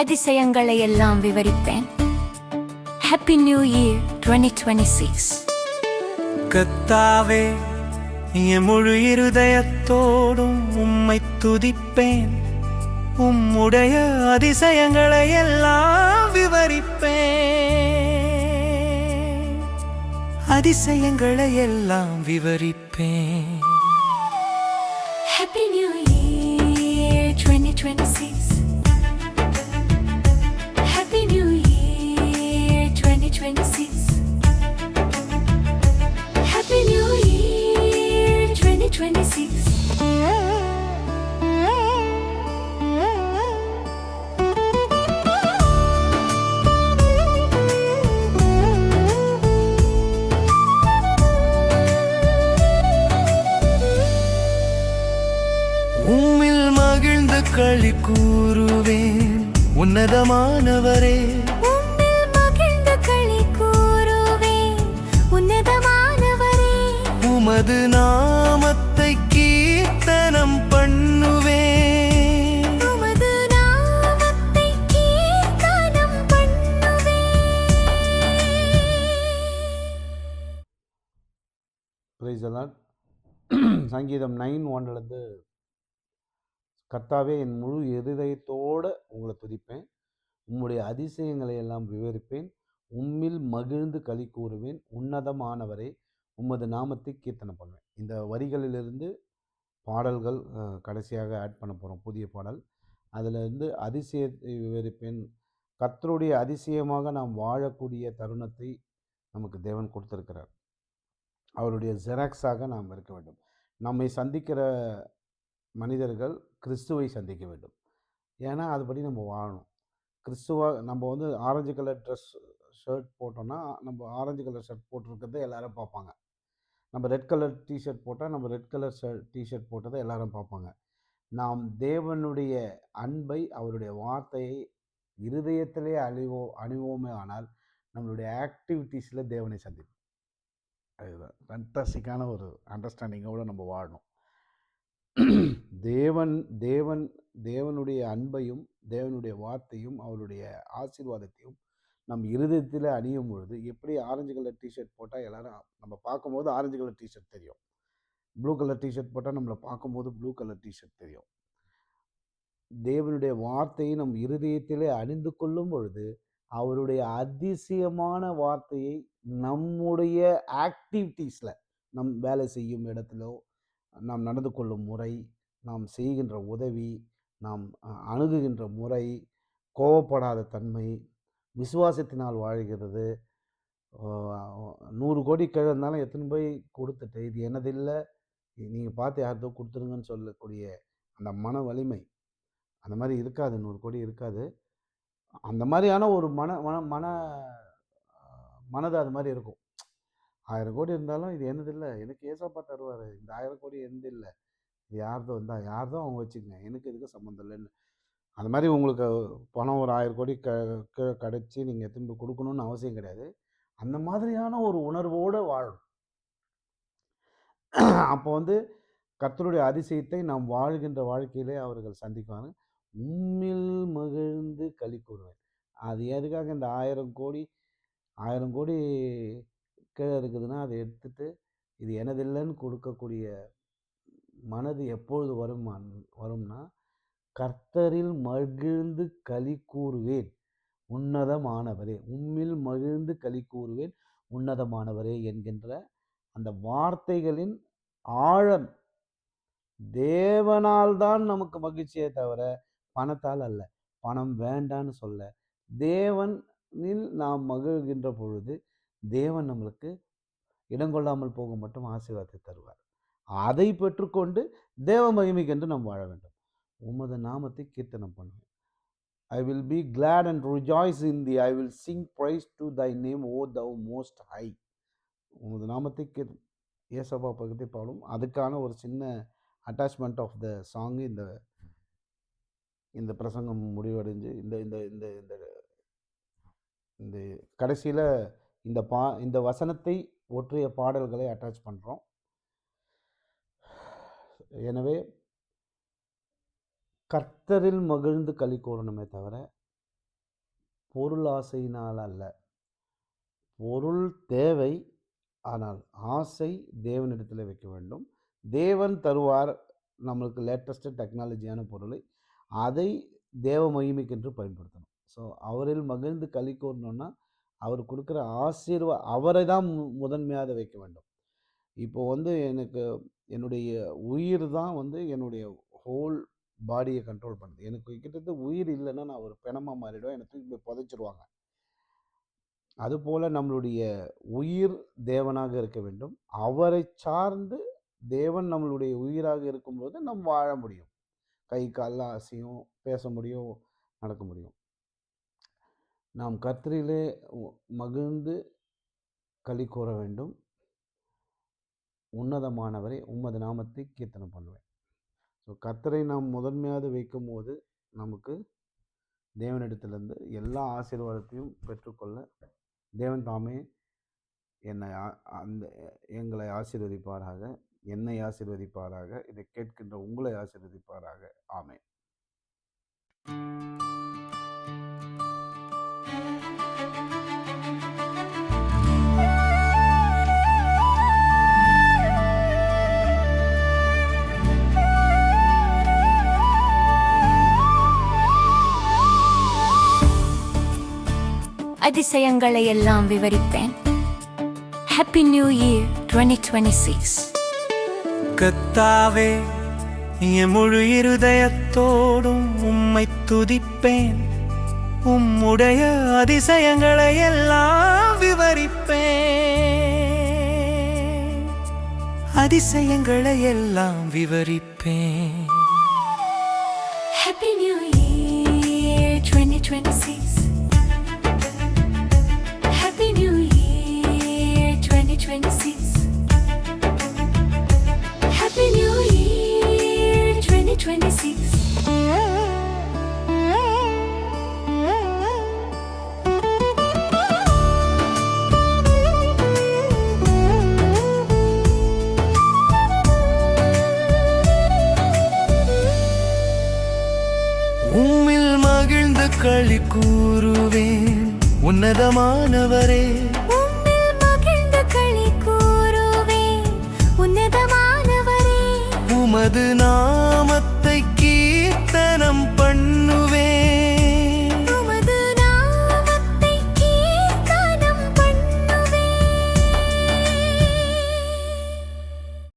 அதிசயங்களை எல்லாம் விவரிப்பேன். Happy new year twenty twenty six கத்தாவே என் முழு இருதயத்தோடும் உம்மை துதிப்பேன். உம்முடைய அதிசயங்களை எல்லாம் விவரிப்பேன். அதிசயங்களை எல்லாம் விவரிப்பேன். Happy New Year 2026 கூறுவேன். உன்னதமானவரே. மகிழ்ந்து களி கூறுவேன். உன்னதமானவரே. உமது நாமத்தை கீர்த்தனம் பண்ணுவேன். உமது நாமத்தை கீர்த்தனம் பண்ணுவேன். சங்கீதம் நைன் ஒன்லேருந்து கர்த்தாவே என் முழு இருதயத்தோடு உங்களை துதிப்பேன். உம்முடைய அதிசயங்களை எல்லாம் விவரிப்பேன். உம்மில் மகிழ்ந்து களி கூறுவேன். உன்னதமானவரை உமது நாமத்தை கீர்த்தனை பண்ணுவேன். இந்த வரிகளிலிருந்து பாடல்கள் கடைசியாக ஆட் பண்ண போகிறோம் புதிய பாடல். அதிலிருந்து அதிசயத்தை விவரிப்பேன். கர்த்தருடைய அதிசயமாக நாம் வாழக்கூடிய தருணத்தை நமக்கு தேவன் கொடுத்துருக்கிறார். அவருடைய ஜெராக்ஸாக நாம் இருக்க வேண்டும். நம்மை சந்திக்கிற மனிதர்கள் கிறிஸ்துவை சந்திக்க வேண்டும். ஏன்னா அதுபடி நம்ம வாழணும். கிறிஸ்துவாக நம்ம வந்து ஆரஞ்சு கலர் ட்ரெஸ் ஷர்ட் போட்டோன்னா நம்ம ஆரஞ்சு கலர் ஷர்ட் போட்டிருக்கிறத எல்லாரும் பார்ப்பாங்க. நம்ம ரெட் கலர் டிஷர்ட் போட்டால் நம்ம ரெட் கலர் ஷர்ட் டிஷர்ட் போட்டதை எல்லாரும் பார்ப்பாங்க. நாம் தேவனுடைய அன்பை அவருடைய வார்த்தையை இருதயத்திலே அழிவோ அணிவோமே ஆனால் நம்மளுடைய ஆக்டிவிட்டீஸில் தேவனை சந்திப்போம். அதுதான். ஃபண்டாஸ்டிக்கான ஒரு அண்டர்ஸ்டாண்டிங்கோடு நம்ம வாழணும். தேவன் தேவன் தேவனுடைய அன்பையும் தேவனுடைய வார்த்தையும் அவருடைய ஆசீர்வாதத்தையும் நம் இருதயத்தில் அணியும் பொழுது எப்படி ஆரஞ்சு கலர் டிஷர்ட் போட்டால் எல்லாரும் நம்ம பார்க்கும்போது ஆரஞ்சு கலர் டிஷர்ட் தெரியும். ப்ளூ கலர் டிஷர்ட் போட்டால் நம்மளை பார்க்கும்போது ப்ளூ கலர் டிஷர்ட் தெரியும். தேவனுடைய வார்த்தையை நம் இருதயத்திலே அணிந்து கொள்ளும் பொழுது அவருடைய அதிசயமான வார்த்தையை நம்முடைய ஆக்டிவிட்டீஸில் நம் வேலை செய்யும் இடத்துலோ நாம் நடந்து கொள்ளும் முறை நாம் செய்கின்ற உதவி நாம் அணுகுகின்ற முறை கோவப்படாத தன்மை விசுவாசத்தினால் வாழ்கிறது. நூறு கோடி கீழே இருந்தாலும் எத்தனை போய் கொடுத்துட்டு இது என்னதில்லை நீங்கள் பார்த்து யார்தோ கொடுத்துருங்கன்னு சொல்லக்கூடிய அந்த மன வலிமை அந்த மாதிரி இருக்காது நூறு கோடி இருக்காது. அந்த மாதிரியான ஒரு மன மன மன மனது அது மாதிரி இருக்கும். ஆயிரம் கோடி இருந்தாலும் இது என்னது இல்லை? எனக்கு ஏசப்பா தருவார். இந்த ஆயிரம் கோடி என்னது இல்லை? இது யார்தோ இருந்தால் யார்தோ அவங்க வச்சுக்கங்க. எனக்கு இதுக்கு சம்மந்தம் இல்லைன்னு. அது மாதிரி உங்களுக்கு பணம் ஒரு ஆயிரம் கோடி க கிடச்சி நீங்கள் திரும்பி கொடுக்கணும்னு அவசியம் கிடையாது. அந்த மாதிரியான ஒரு உணர்வோடு வாழணும். அப்போ வந்து கர்த்தருடைய அதிசயத்தை நாம் வாழ்கின்ற வாழ்க்கையிலே அவர்கள் சந்திக்குவாங்க உண்மையில் மகிழ்ந்து களி கூறுவேன். அது எதுக்காக இந்த ஆயிரம் கோடி? ஆயிரம் கோடி கீழே இருக்குதுன்னா அதை எடுத்துட்டு இது எனதில்லைன்னு கொடுக்கக்கூடிய மனது எப்பொழுது வரும் வரும்னா கர்த்தரில் மகிழ்ந்து களி கூறுவேன் உன்னதமானவரே உம்மில் மகிழ்ந்து களி கூறுவேன் உன்னதமானவரே என்கின்ற அந்த வார்த்தைகளின் ஆழம் தேவனால் தான் நமக்கு மகிழ்ச்சியே தவிர பணத்தால் அல்ல பணம் வேண்டான்னு சொல்ல. தேவனில் நாம் மகிழ்கின்ற பொழுது தேவன் நம்மளுக்கு இடங்கொள்ளாமல் போக மட்டும் ஆசீர்வாதத்தை தருவார். அதை பெற்றுக்கொண்டு தேவ மகிமைக்கென்று நாம் வாழ வேண்டும். உமது நாமத்தை கீர்த்தனம் பண்ணுவேன். I will be glad and rejoice in thee I will sing praise to thy name O thou most high உமது நாமத்தை கீர் ஏசபா பகுதி பாடும். அதுக்கான ஒரு சின்ன அட்டாச்மெண்ட் ஆஃப் த சாங் இந்த இந்த பிரசங்கம் முடிவடைஞ்சு இந்த இந்த இந்த இந்த இந்த கடைசியில் இந்த பா இந்த வசனத்தை ஒற்றிய பாடல்களை அட்டாச் பண்ணுறோம் எனவே கர்த்தரில் மகிழ்ந்து களி கூறணுமே தவிர பொருள் ஆசையினால் அல்ல. பொருள் தேவை ஆனால் ஆசை தேவனிடத்தில் வைக்க வேண்டும். தேவன் தருவார் நம்மளுக்கு லேட்டஸ்ட்டு டெக்னாலஜியான பொருளை. அதை தேவ மகிமைக்கென்று பயன்படுத்தணும். ஸோ அவரில் மகிழ்ந்து களி கூறணுன்னா அவர் கொடுக்குற ஆசீர்வா அவரை தான் மு- முதன்மையாக வைக்க வேண்டும். இப்போ வந்து எனக்கு என்னுடைய உயிர் தான் வந்து என்னுடைய ஹோல் பாடியை கண்ட்ரோல் பண்ணுது. எனக்கு கிட்டத்தட்ட உயிர் இல்லைன்னா நான் ஒரு பிணமாக மாறிடுவேன். எனக்கு தூக்கி போய் புதைச்சிருவாங்க. அதுபோல் நம்மளுடைய உயிர் தேவனாக இருக்க வேண்டும். அவரை சார்ந்து தேவன் நம்மளுடைய உயிராக இருக்கும்போது நம்ம வாழ முடியும். கை கால்லாம் அசையும் பேச முடியும் நடக்க முடியும். நாம் கர்த்தரிலே மகிழ்ந்து களி கூற வேண்டும். உன்னதமானவரை உமது நாமத்தை கீர்த்தனம் பண்ணுவேன். ஸோ கர்த்தரை நாம் முதன்மையாக வைக்கும் போது நமக்கு தேவனிடத்திலிருந்து எல்லா ஆசீர்வாதத்தையும் பெற்றுக்கொள்ள தேவன் தாமே என்னை அந்த எங்களை ஆசீர்வதிப்பாராக என்னை ஆசீர்வதிப்பாராக இதை கேட்கின்ற உங்களை ஆசீர்வதிப்பாராக. ஆமேன். அதிசயங்களை எல்லாம் விவரிப்பேன். Happy new year twenty twenty six கத்தாவே என் முழு இருதயத்தோடும் உம்மை துதிப்பேன். உம்முடைய அதிசயங்களை எல்லாம் விவரிப்பேன். அதிசயங்களை எல்லாம் விவரிப்பேன். Happy New Year 2026. நன்றி கூறுவேன். உன்னதமானவரே. உமது நாமத்தை கீர்த்தனம்